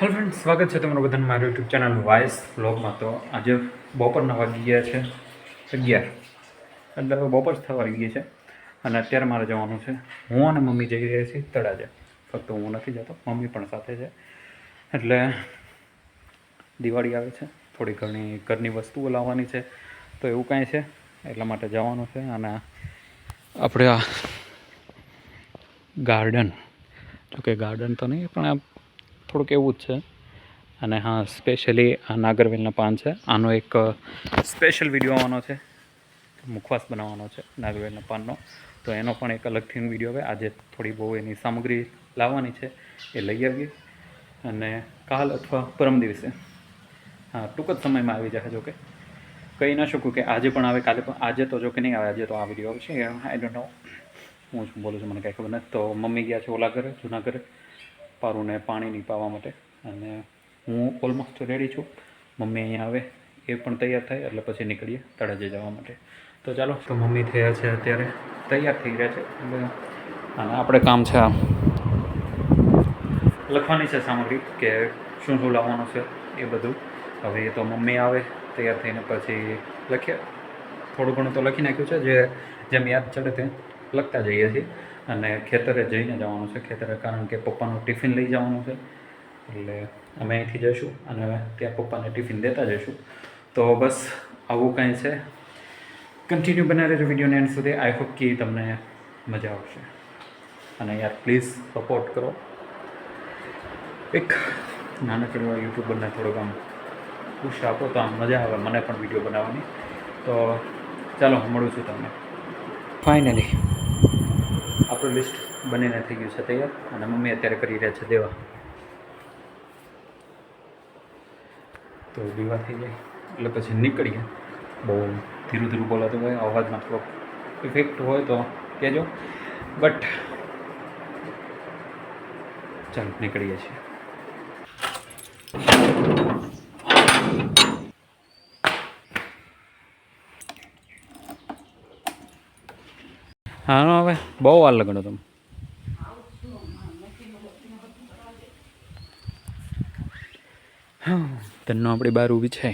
Hello friend સ્વાગત છે તમારું બધાને મારું યુટ્યુબ ચેનલ વાઇસ બ્લોગમાં તો આજે બપોરના વાગી ગયા છે અગિયાર. એટલે બપોર થવા વાગી ગઈ છે. અને અત્યારે મારે જવાનું છે. હું અને મમ્મી જઈ રહ્યા છીએ તળાજે. ફક્ત હું નથી જતો, મમ્મી પણ સાથે છે. એટલે દિવાળી આવે છે. થોડી ઘણી ઘરની વસ્તુઓ લાવવાની છે. તો એવું કાંઈ છે. એટલા માટે જવાનું છે. અને આપણે આ ગાર્ડન જોકે ગાર્ડન તો નહીં, પણ આ થોડુંક એવું જ છે. અને હા સ્પેશિયલી આ નાગરવેલના પાન છે. આનો એક સ્પેશિયલ વીડિયો આવવાનો છે. મુખવાસ બનાવવાનો છે નાગરવેલના પાનનો. તો એનો પણ એક અલગથી વીડિયો આવે આજે થોડી બહુ એની સામગ્રી લાવવાની છે. એ લઈ આવીએ. અને કાલ અથવા પરમ દિવસે. હા, ટૂંક જ સમયમાં આવી જશે જોકે. કહી ન શકું કે આજે પણ આવે, કાલે પણ, આજે તો જો કે નહીં આવે, આજે તો આ વીડિયો આવશે. આઈ ડોન્ટ નો હું શું બોલું છું, મને કાંઈ ખબર નથી. તો મમ્મી ગયા છે ઓલા ઘરે, જૂના ઘરે. પારુને પાણી નીપાવવા પાવા માટે. અને હું ઓલમોસ્ટ રેડી છું. મમ્મી અહીંયા આવે, એ પણ તૈયાર થાય, એટલે પછી નીકળીએ તળાજે જવા માટે. તો ચાલો, તો મમ્મી થયા છે અત્યારે, તૈયાર થઈ ગયા છે. અને આપણે કામ છે લખવાની છે સામગ્રી, કે શું શું લાવવાનું છે એ બધું. હવે તો મમ્મી આવે, તૈયાર થઈને પછી લખીએ. થોડું ઘણું તો લખી નાખ્યું છે, જે જેમ યાદ ચડે તે લખતા જઈએ છીએ અને ખેતરે જઈને જવાનું છે ખેતરે, કારણ કે પપ્પાનું ટિફિન લઈ જવાનું છે. એટલે અમે અહીંથી જઈશું અને ત્યાં પપ્પાને ટિફિન દેતા જઈશું. તો બસ આવું કાંઈ છે. કન્ટિન્યુ બનાવી રહેજો વિડીયોને એન્ડ સુધી. આઈ હોપ કે તમને મજા આવશે. અને યાર પ્લીઝ સપોર્ટ કરો. એક નાનકડું યુટ્યુબરને થોડુંક આમ પુશ આપો તો આમ મજા આવે, મને પણ વીડિયો બનાવવાની. તો ચાલો હું મળું છું તમને. ફાઇનલી આપણું લિસ્ટ બનીને થઈ ગયું છે તૈયાર. અને મમ્મી અત્યારે કરી રહ્યા છે દેવા. તો દીવા થઈ જાય. એટલે પછી નીકળીએ. બહુ ધીરું ધીરું બોલાતું હોય, અવાજમાં થોડોક ઇફેક્ટ હોય તો કહેજો. બટ ચાલો, નીકળીએ છીએ. હા હવે બહુ વાર લગણો તમે. તન્નો આપણી બહાર ઊભી છે.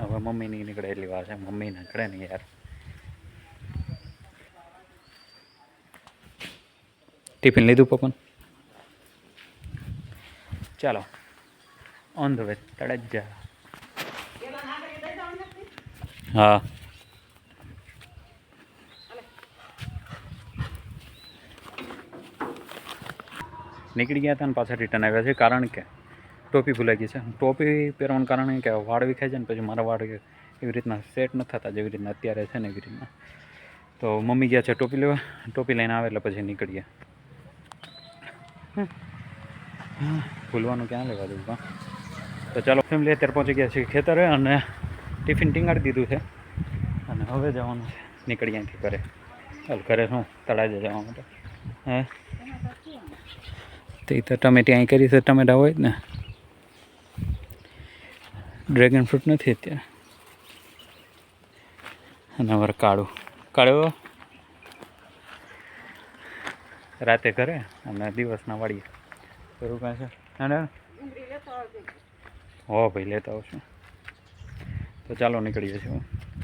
હવે મમ્મી નહીં નીકળે એટલી વાર છે, મમ્મી નીકળે ને યાર. ટિફિન લીધું પપ્પન? ચાલો, ઓન ધ વે તળજા હા. નીકળી ગયા હતા અને પાછા રિટર્ન આવ્યા છે. કારણ કે ટોપી ભૂલાઈ ગઈ છે. ટોપી પહેરવાનું કારણ કે વાળ વિખાય છે ને પછી મારા વાળ એવી રીતના સેટ નથી થતા, જેવી રીતના અત્યારે છે ને એવી રીતના. તો મમ્મી ગયા છે ટોપી લેવા. ટોપી લઈને આવે એટલે પછી નીકળીએ. ભૂલવાનું ક્યાં લેવા દઉં તો ચાલો ફેમિલી અત્યારે પહોંચી ગયા છીએ ખેતરે અને ટિફિન ટીંગાડી દીધું છે. અને હવે જવાનું છે. નીકળી અહીંથી ઘરે. ચાલ ઘરે શું? તળાજે જવા માટે. હે? તો એ તો ટમેટી અહીં કરી છે ટમેટા હોય જ ને. ડ્રેગન ફ્રૂટ નથી અત્યારે. અને વર કાળું. કાળું રાતે ઘરે અને દિવસના વાળીએ કાંઈ છે. અને હો ભાઈ, લેતા આવશું. તો ચાલો નીકળીએ છીએ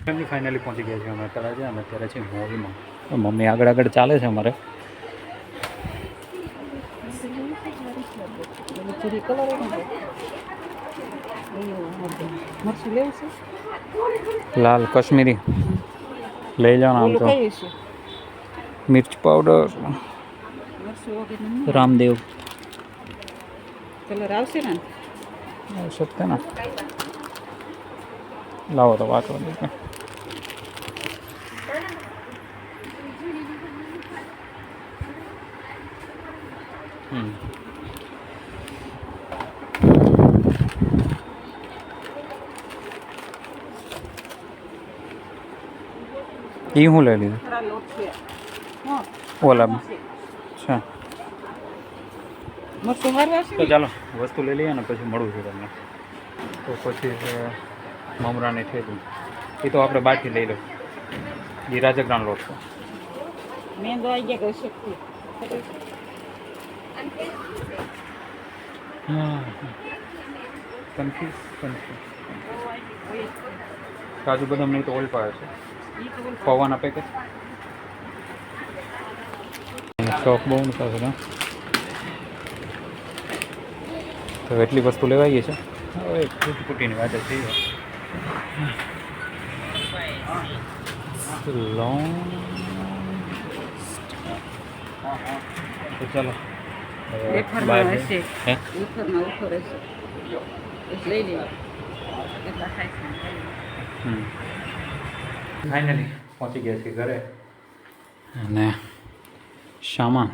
ફેમિલી ફાઇનલી પહોંચી ગયા છીએ અમે તળાજે અને અત્યારે છે મોલમાં મમ્મી આગળ આગળ ચાલે છે અમારે. ચીરી કલર મરચું લેવું છે? લાલ કશ્મીરી. લઈ જાઓ આમ તો. મિર્ચ પાવડર. રામદેવ. કલર આવશે ને? શકતે ને. લાવો તો વાંચવા દે હમ. એ હું લઈ લીધું. થોડા લોટ છે. હા. ઓલા. છે. અચ્છા. તો ચાલો વસ્તુ લઈ લઈએ ને પછી મળું છું તમને. તો પછી મમરાની થેલી. એ તો આપણે બહારથી લઈ લો એ રાજગરાન લોટ છે. કન્ફ્યુઝ કન્ફ્યુઝ કાજુ બદામ નહીં તો ઓઇલ પાડે છે. પૌવાના પેકેટ સ્ટોક બહુ મોટા છે તો એટલી વસ્તુ લેવાઈ ગઈ છે? હવે ફૂટ ફૂટીની વાત છે લોંગ તો ચાલો. હવે વેફરમાં બહાર જઈએ. હશે. હે? વેફરમાં ઓછો રહેશે બસ લઈ લેવા એટલા થાય છે. ફાઇનલી પહોંચી ગયા છીએ ઘરે. અને સામાન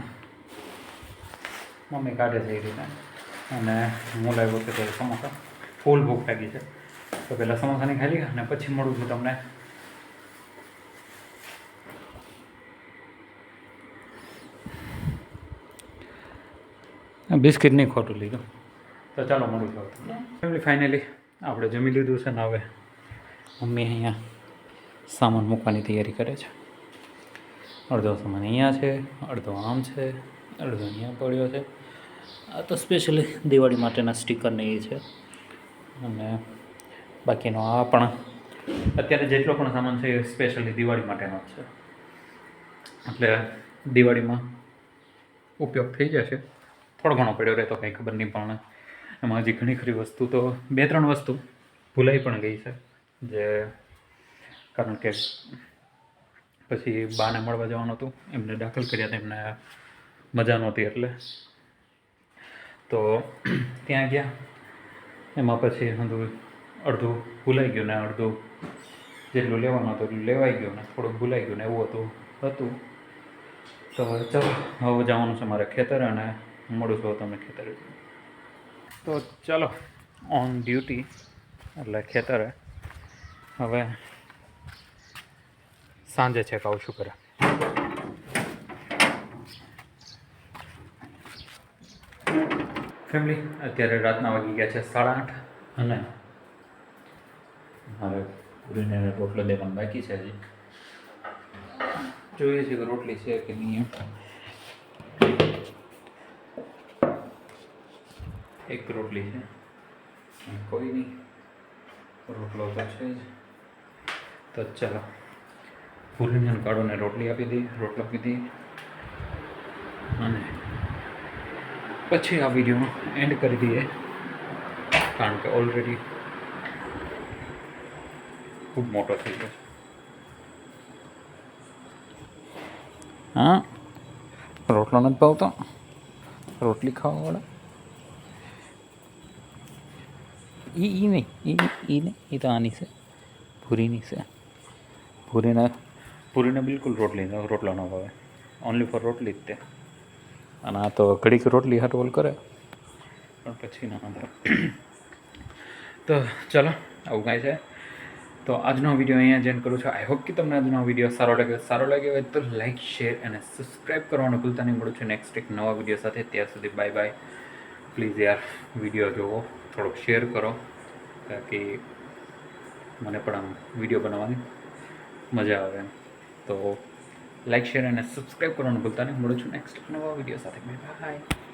મમ્મી કાઢે છે એ રીતે. અને હું લાવ્યો છે ત્યારે સમોસા. ફૂલ ભૂખ લાગી છે. તો પહેલાં સમોસાની ખાઈ લઈએ અને પછી મળું છું તમને. બિસ્કિટ નહીં ખોટું લીધું. તો ચાલો મળું છું ફાઇનલી આપણે જમી લીધું છે ને હવે? મમ્મી અહીંયા સામાન મૂકવાની તૈયારી કરે છે. અડધો સામાન અહીંયા છે, અડધો આમ છે, અડધો અહીંયા પડ્યો છે. આ તો સ્પેશિયલી દિવાળી માટેના સ્ટીકરને એ છે. અને બાકીનો આ પણ અત્યારે જેટલો પણ સામાન છે એ સ્પેશિયલી દિવાળી માટેનો જ છે. એટલે દિવાળીમાં ઉપયોગ થઈ જશે. થોડો ઘણો પડ્યો રહે તો કંઈ ખબર નહીં, પણ એમાં હજી ઘણી ખરી વસ્તુ તો બે ત્રણ વસ્તુ ભૂલાઈ પણ ગઈ છે. જે કારણ કે પછી બાને મળવા જવાનું હતું. એમને દાખલ કર્યા હતા એમને મજા નહોતી એટલે. તો ત્યાં ગયા. એમાં પછી બધું અડધું ભૂલાઈ ગયું ને અડધું જેટલું લેવાનું હતું એટલું લેવાઈ ગયું ને થોડુંક ભૂલાઈ ગયું ને એવું હતું હતું. તો ચાલો, હવે જવાનું છે મારે ખેતર અને મળું છું તમે ખેતરે. તો ચાલો ઓન ડ્યુટી એટલે ખેતરે. હવે સાંજે ચેક આવશું કરે? ફેમિલી અત્યારે રાતના વાગી ગયા છે સાડા આઠ અને મારે પૂરીને રોટલો દેવાનો બાકી છે હજી. જોઈએ છે કે રોટલી છે કે નહીં એક રોટલી છે. કોઈ નહીં. રોટલો તો છે જ. તો ચાલો. ભૂલીને કાઢોને રોટલી આપી દઈ રોટલો દઈ અને પછી આ વીડિયો એન્ડ કરી દઈએ. કારણ કે ઓલરેડી ખૂબ મોટો થઈ ગયો હા, રોટલો નથી ભાવતો. રોટલી ખાવાવાળા એ ઈ નહીં એ નહીં એ તો આની છે. પૂરીની છે. પૂરીને પૂરીને બિલકુલ રોટલી રોટલા ન ભાવે. ઓનલી ફોર રોટલી જ તે. અને આ તો કડીક રોટલી હાટવલ કરે. પણ પછી ના ભાવે તો ચાલો આવું કાંઈ છે. તો આજનો વીડિયો અહીંયા જેન કરું છું. આઈ હોપ કે તમને આજનો વીડિયો સારો લાગ્યો. સારો લાગ્યો હોય તો લાઇક શેર અને સબસ્ક્રાઈબ કરવાનું ભૂલતા નહીં. મળું છું નેક્સ્ટ એક નવા વીડિયો સાથે. ત્યાં સુધી બાય બાય પ્લીઝ યાર વીડિયો જોવો. થોડોક શેર કરો. તાકી મને પણ આમ વીડિયો બનાવવાની મજા આવે એમ. તો લાઇક શેર અને સબસ્ક્રાઈબ કરવાનું ભૂલતા નહીં. મળું છું નેક્સ્ટ નવા વીડિયો સાથે. બાય